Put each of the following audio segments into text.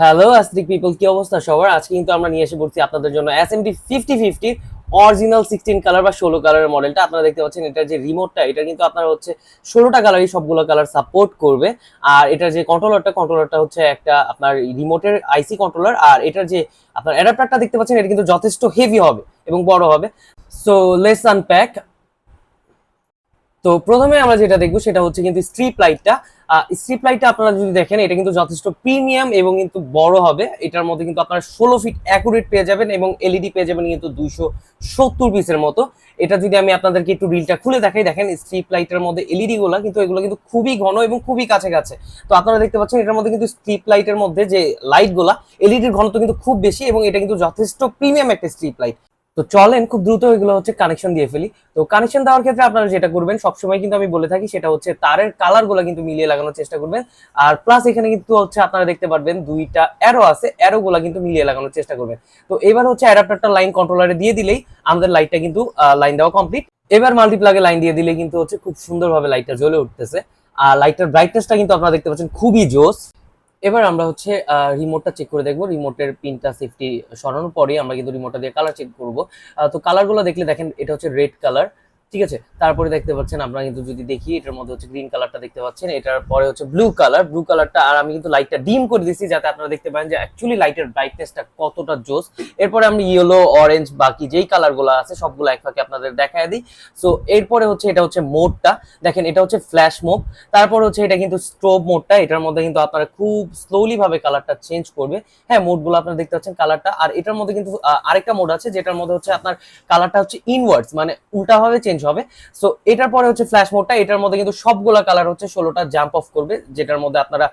Hello অ্যাস্ট্রিক people কি অবস্থা সবার? আজকে কিন্তু আমরা নিয়ে এসে পড়ছি আপনাদের জন্য S M T fifty fifty original sixteen colour বা ষোলো কালারের মডেলটা আপনারা দেখতে পাচ্ছেন এটার যে রিমোটটা এটা কিন্তু আপনার হচ্ছে ষোলোটা কালারই সবগুলো কালার সাপোর্ট করবে। আর এটার যে কন্ট্রোলারটা কন্ট্রোলারটা হচ্ছে একটা আপনার রিমোটের আইসি কন্ট্রোলার আর এটার যে আপনার অ্যাডাপ্টারটা দেখতে পাচ্ছেন, এটা কিন্তু যথেষ্ট হেভি হবে এবং বড় হবে। সো লেস আনপ্যাক তো প্রথমে আমরা যেটা দেখব সেটা হচ্ছে কিন্তু স্ট্রিপ লাইটটা স্ট্রিপ লাইটটা আপনারা যদি দেখেন, এটা কিন্তু যথেষ্ট প্রিমিয়াম এবং কিন্তু বড় হবে। এটার মধ্যে কিন্তু আপনারা ষোলো ফিট অ্যাকুরেট পেয়ে যাবেন এবং এলইডি পেয়ে যাবেন কিন্তু দুইশো সত্তর পিসের মতো। এটা যদি আমি আপনাদেরকে একটু রিলটা খুলে দেখাই, দেখেন স্ট্রিপ লাইটের মধ্যে এলইডি গুলা কিন্তু এগুলো কিন্তু খুবই ঘন এবং খুবই কাছে কাছে তো আপনারা দেখতে পাচ্ছেন এটার মধ্যে কিন্তু স্ট্রিপ লাইটের মধ্যে যে লাইটগুলা এলইডির ঘনত্ব কিন্তু খুব বেশি এবং এটা কিন্তু যথেষ্ট প্রিমিয়াম একটা স্ট্রিপ লাইট তো চলেন, খুব দ্রুত এগুলো হচ্ছে কানেকশন দিয়ে ফেলি। তো কানেকশন দেওয়ার ক্ষেত্রে আপনারা যেটা করবেন, সবসময় কিন্তু আমি বলে থাকি, সেটা হচ্ছে তারের কালারগুলো কিন্তু মিলিয়ে লাগানোর চেষ্টা করবেন। আর প্লাস এখানে কিন্তু হচ্ছে আপনারা দেখতে পারবেন দুইটা অ্যারো আছে অ্যারো গুলা কিন্তু মিলিয়ে লাগানোর চেষ্টা করবেন। তো এবার হচ্ছে অ্যাডাপ্টারটা লাইন কন্ট্রোলারে দিয়ে দিলেই আমাদের লাইটটা কিন্তু লাইন দেওয়া কমপ্লিট এবার মাল্টিপ্লাগে লাইন দিয়ে দিলে কিন্তু হচ্ছে খুব সুন্দরভাবে লাইটটা জ্বলে উঠতেছে। আর লাইটের ব্রাইটনেসটা কিন্তু আপনারা দেখতে পাচ্ছেন খুবই জোস। এবার আমরা হচ্ছে রিমোটটা চেক করে দেখব। রিমোটের পিনটা সেফটি সরানোর পরেই আমরা কিন্তু রিমোটটা দিয়ে কালার চেক করব। তো কালারগুলো দেখলে দেখেন, এটা হচ্ছে রেড কালার ঠিক আছে? তারপরে দেখতে পাচ্ছেন আপনারা কিন্তু যদি দেখি, এটার মধ্যে হচ্ছে গ্রিন কালারটা দেখতে পাচ্ছেন, এটার পরে হচ্ছে ব্লু কালার ব্লু কালারটা আর আমি কিন্তু লাইটটা ডিম করে দিচ্ছি যাতে আপনারা দেখতে পারেন যে অ্যাকচুয়ালি লাইটের ব্রাইটনেসটা কতটা জোস এরপরে আমি ইয়েলো অরেঞ্জ বাকি যেই কালারগুলো আছে, সবগুলো এক ফাঁকে আপনাদের দেখায় দিই। সো এরপরে হচ্ছে এটা হচ্ছে মোডটা দেখেন, এটা হচ্ছে ফ্ল্যাশ মোড তারপর হচ্ছে এটা কিন্তু স্ট্রোব মোডটা এটার মধ্যে কিন্তু আপনারা খুব স্লোলি ভাবে কালারটা চেঞ্জ করবে। হ্যাঁ মোডগুলো আপনারা দেখতে পাচ্ছেন কালারটা আর এটার মধ্যে কিন্তু আরেকটা মোড আছে, যেটার মধ্যে হচ্ছে আপনার কালারটা হচ্ছে ইনওয়ার্ডস মানে উল্টা ভাবে চেঞ্জ হবে। সো এটার পরে হচ্ছে ফ্ল্যাশ মোডটা এটার মধ্যে কিন্তু সবগুলা কালার হচ্ছে, ষোলোটা জাম্প অফ করবে, যেটার মধ্যে আপনারা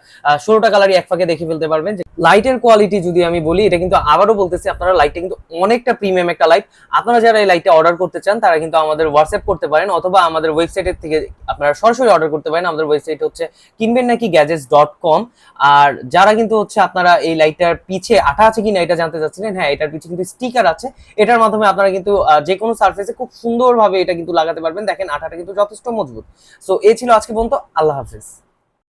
ষোলোটা কালারই এক ফাঁকে দেখে ফেলতে পারবেন লাইটের কোয়ালিটি যদি আমি বলি, এটা কিন্তু আবারও বলতেছি, আপনারা লাইটটা কিন্তু অনেকটা প্রিমিয়াম একটা লাইট আপনারা যারা এই লাইটটা অর্ডার করতে চান, তারা কিন্তু আমাদের হোয়াটসঅ্যাপ করতে পারেন, অথবা আমাদের ওয়েবসাইটের থেকে আপনারা সরাসরি অর্ডার করতে পারেন। আমাদের ওয়েবসাইট হচ্ছে কিনবেন নাকি গ্যাজেটস ডট কম আর যারা কিন্তু হচ্ছে আপনারা এই লাইটটার পিছে আঠা আছে কিনা এটা জানতে চাচ্ছিলেন হ্যাঁ এটার পিছে কিন্তু স্টিকার আছে। এটার মাধ্যমে আপনারা কিন্তু যে কোনো সার্ফেসে খুব সুন্দরভাবে এটা কিন্তু লাগাতে পারবেন। দেখেন, আঠাটা কিন্তু যথেষ্ট মজবুত। সো এ ছিল আজকে পর্যন্ত। আল্লাহ হাফিজ।